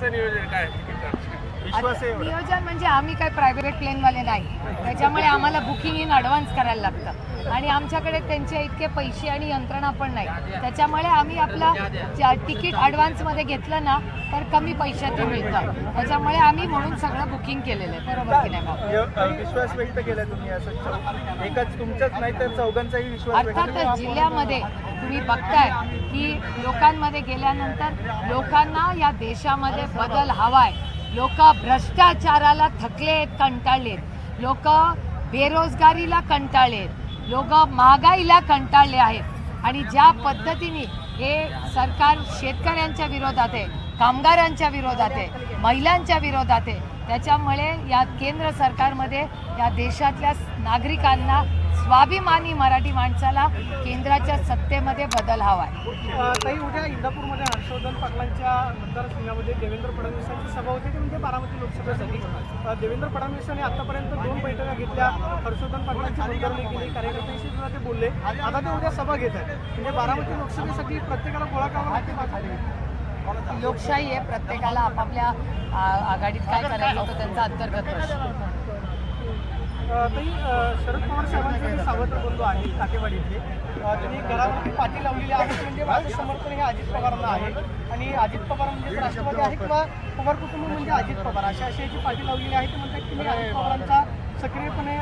कसं नियोजन काय म्हणजे आम्ही काय प्रायव्हेट प्लेनवाले नाही. त्याच्यामुळे आम्हाला बुकिंग इन ॲडव्हान्स करायला लागतं. आणि आमच्याकडे त्यांचे इतके पैसे आणि यंत्रणा पण नाही. त्याच्यामुळे आम्ही आपला तिकीट ॲडव्हान्समध्ये घेतलं ना तर कमी पैशात मिळतं. त्याच्यामुळे आम्ही म्हणून सगळं बुकिंग केलेलं आहे. बरोबर की नाही विश्वास व्यक्त केला तुम्ही असं एकाच तुमच्याच नाही तर चौघांचाही विश्वास अर्थातच जिल्ह्यामध्ये तुम्ही बघताय की लोकांमध्ये गेल्यानंतर लोकांना या देशामध्ये बदल हवाय. लोक भ्रष्टाचाराला थकलेत कंटाळलेत. लोक बेरोजगारीला कंटाळलेत. लोक महागाईला कंटाळले आहेत. आणि ज्या पद्धतीने हे सरकार शेतकऱ्यांच्या विरोधात आहे कामगारांच्या विरोधात आहे महिलांच्या विरोधात आहे त्याच्यामुळे या केंद्र सरकारमध्ये या देशातल्या नागरिकांना स्वाभिमानी मराठी माणसाला केंद्राच्या सत्तेमध्ये बदल हवा आहे. ताई उद्या इंदापूरमध्ये हर्षवर्धन पाटलांच्या मतदारसंघामध्ये देवेंद्र फडणवीसांची सभा होती ती म्हणजे बारामती लोकसभेसाठी देवेंद्र फडणवीसांनी आतापर्यंत दोन बैठका घेतल्या. हर्षवर्धन पाटलांची नोंदणी केली कार्यकर्त्यांशी सुद्धा ते बोलले. आता ते उद्या सभा घेत आहेत. म्हणजे बारामती लोकसभेसाठी प्रत्येकाला गोळा करावा लोकशाही आहे प्रत्येकाला आपापल्या आघाडीत काय करायचं होतं त्यांचा अंतर्गत प्रश्न. अ, ताई शरद पवार साहेबांचे जे सावत्र बंधू आहेत काटेवाडीतले अ, त्यांनी घरावरती पाठी लावलेली आहे म्हणजे माझं समर्थन हे अजित पवारांना आहे. आणि अजित पवार म्हणजे राष्ट्रवादी आहे किंवा पवार कुटुंब म्हणजे अजित पवार. अशा अशी याची पाठी लावलेली आहे ते म्हणतात की मी अजित पवारांचा सक्रियपणे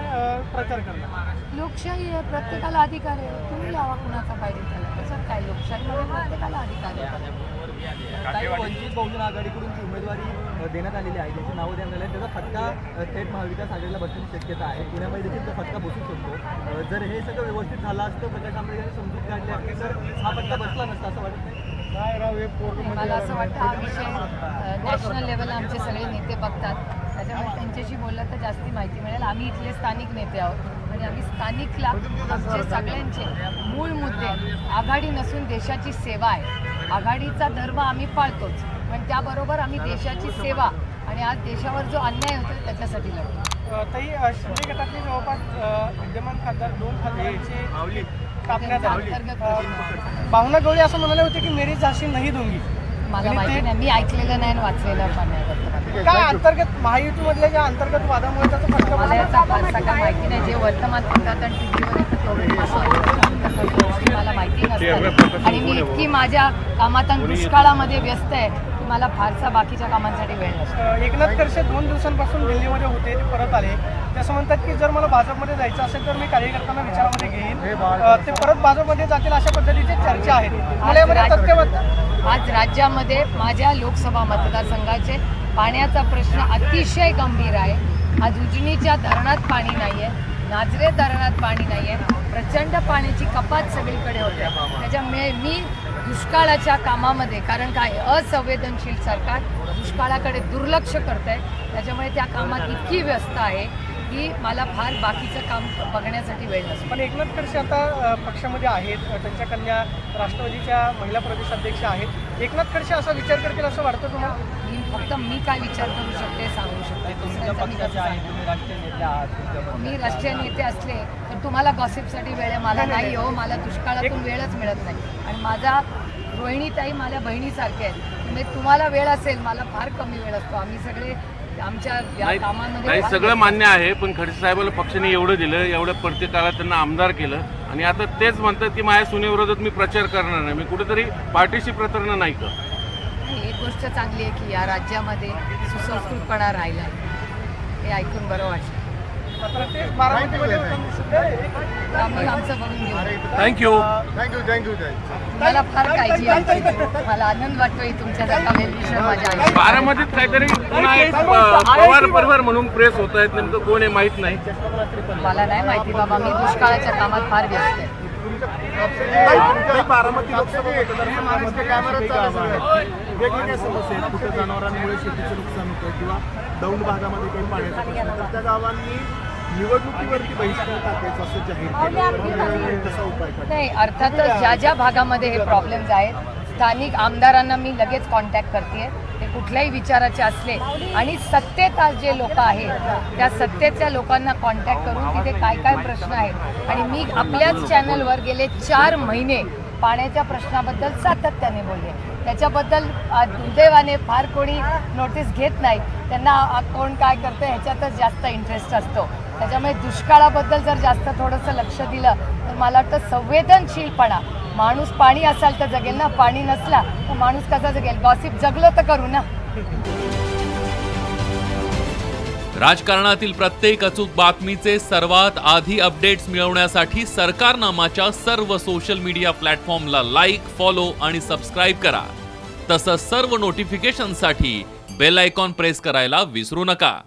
प्रचार करणार. लोकशाही आहे प्रत्येकाला अधिकार आहे. तुम्ही लावा कुणाचा पाहिजे त्याला त्याच्यात काय लोकशाहीमध्ये प्रत्येकाला अधिकार आहे. काही वंचित बहुजन आघाडीकडून जी उमेदवारी देण्यात आलेली आहे ज्याची नावं देण्यात आली त्याचा फटका थेट महाविकास आघाडीला बसण्याची शक्यता आहे. पुण्यामध्ये देखील तो फटका बसू शकतो. जर हे सगळं व्यवस्थित झालं असतं प्रकाश आंबेडकरांनी समजूत काढली असती तर हा फटका बसला नसता असं वाटत नाही काय राव हे पोरं मला असं वाटतं हा विषय नॅशनल लेवलला आमचे सगळे नेते बघतात. त्याच्यामुळे त्यांच्याशी बोललं तर जास्ती माहिती मिळेल. आम्ही इथले स्थानिक नेते आहोत. आणि आम्ही स्थानिकला आमचे सगळ्यांचे मूळ मुद्दे आघाडी नसून देशाची सेवा आहे. आघाडीचा धर्म आम्ही पाळतोच पण त्याबरोबर आम्ही देशाची सेवा आणि आज देशावर जो अन्याय होतो त्याच्यासाठी लढतो अ, शिंदे गटातले जवळपास विद्यमान खासदार दोन खासदारांचे भावना गवळी असं म्हणाले होते की मेरी झाशी नाही दूंगी. मला आणि माहिती नाही. मी ऐकलेलं नाही आणि वाचलेलं पण नाही. काय अंतर्गत महायुतीमधल्या ज्या अंतर्गत वादामुळे त्याचा फटका मला बसला? याचा फारसा काय माहिती नाही. जे वर्तमानपत्रात आणि येतं तेवढं असं गोष्टी मला माहिती नसतात आणि मी इतकी माझ्या कामात आणि दुष्काळामध्ये व्यस्त आहे. मला फारसा बाकीच्या कामांसाठी वेळ नसतो. एकनाथ खडसे दोन दिवसांपासून दिल्लीमध्ये होते ते परत आले. ते असं म्हणतात की जर मला भाजपमध्ये जायचं असेल तर मी कार्यकर्त्यांना विचारामध्ये घेईन. ते परत भाजपमध्ये जातील अशा पद्धतीची चर्चा आहे मला यामध्ये तथ्य वाटतं आज राज्यामध्ये माझ्या लोकसभा मतदारसंघाचे पाण्याचा प्रश्न अतिशय गंभीर आहे. आज उजनीच्या धरणात पाणी नाही आहे नाझरे धरणात पाणी नाही आहे प्रचंड पाण्याची कपात सगळीकडे होते. त्याच्यामुळे मी दुष्काळाच्या कामामध्ये कारण काय असंवेदनशील सरकार दुष्काळाकडे दुर्लक्ष करत आहे त्याच्यामुळे त्या कामात इतकी व्यस्त आहे की मला फार बाकीचं काम बघण्यासाठी वेळ नसतो. पण एकनाथ खडसे आता पक्षामध्ये आहेत त्यांच्या कन्या राष्ट्रवादीच्या महिला प्रदेशाध्यक्ष आहेत. एकनाथ खडसे असा विचार करतील असं वाटतं तुम्हाला? मी फक्त मी काय विचार करू शकते सांगू शकते. मी राष्ट्रीय नेते असले तुम्हाला गॉसिपसाठी वेळ आहे मला नाही हो मला दुष्काळातून वेळच मिळत नाही. आणि माझा रोहिणीताई माझ्या बहिणीसारखे आहेत. म्हणजे तुम्हाला वेळ असेल मला फार कमी वेळ असतो. आम्ही सगळे आमच्या या नाही कामांमध्ये नाही फार सगळं मान्य आहे पण खडसे साहेबाला पक्षाने एवढं दिलं एवढ्या प्रत्येक काळात त्यांना आमदार केलं. आणि आता तेच म्हणतात की माझ्या सुनेविरोधात मी प्रचार करणार नाही. मी कुठेतरी पार्टीशी प्रतारणा नाही का एक गोष्ट चांगली आहे की या राज्यामध्ये सुसंस्कृतपणा राहिला आहे हे ऐकून बरं वाटलं. थँक्यू थँक्यू थँक्यू थँक्यू मला फार काळजी आहे. मला आनंद वाटतोय तुमच्यासारखा वेलविषय माझ्या आयुष्यात. बारामतीत काहीतरी पुन्हा एक पवार परिवार म्हणून प्रेस होत आहेत. नेमकं कोण आहे माहीत नाही. मला नाही माहिती बाबा मी दुष्काळाच्या कामात फार व्यस्त आहे. बारामती लोकसभा मतदारसंघामध्ये. वेगवेगळ्या समस्या आहेत. कुठे जनावरांमुळे शेतीचं नुकसान होतं किंवा दौंड भागामध्ये काही पाण्याचा प्रश्न आहे. तर त्या गावांनी निवडणुकीवरती बहिष्कार टाकायचा असं जाहीर केलं. तर कसा उपाय काढला नाही अर्थातच ज्या ज्या भागामध्ये हे प्रॉब्लेम्स आहेत स्थानिक आमदारांना मी लगेच कॉन्टॅक्ट करते ते कुठल्याही विचाराचे असले आणि सत्तेत आज जे लोक आहेत त्या सत्तेच्या लोकांना कॉन्टॅक्ट करून तिथे काय काय प्रश्न आहेत. आणि मी आपल्याच चॅनलवर गेले चार महिने पाण्याच्या प्रश्नाबद्दल सातत्याने बोलले. त्याच्याबद्दल दुर्दैवाने फार कोणी नोटीस घेत नाही त्यांना कोण काय करतं ह्याच्यातच जास्त इंटरेस्ट असतो. त्याच्यामुळे दुष्काळाबद्दल जर जास्त थोडंसं लक्ष दिलं तर मला वाटतं संवेदनशीलपणा. माणूस पाणी असाल तर जगेल ना? पाणी नसला तर माणूस कसा जगेल? गॉसिप जगलं तर करू ना? राजकारणातील प्रत्येक अचूक बातमीचे सर्वात आधी अपडेट्स मिळवण्यासाठी सरकारनामाच्या सर्व सोशल मीडिया प्लॅटफॉर्मला लाईक फॉलो आणि सबस्क्राईब करा. तसंच सर्व नोटिफिकेशनसाठी बेल आयकॉन प्रेस करायला विसरू नका.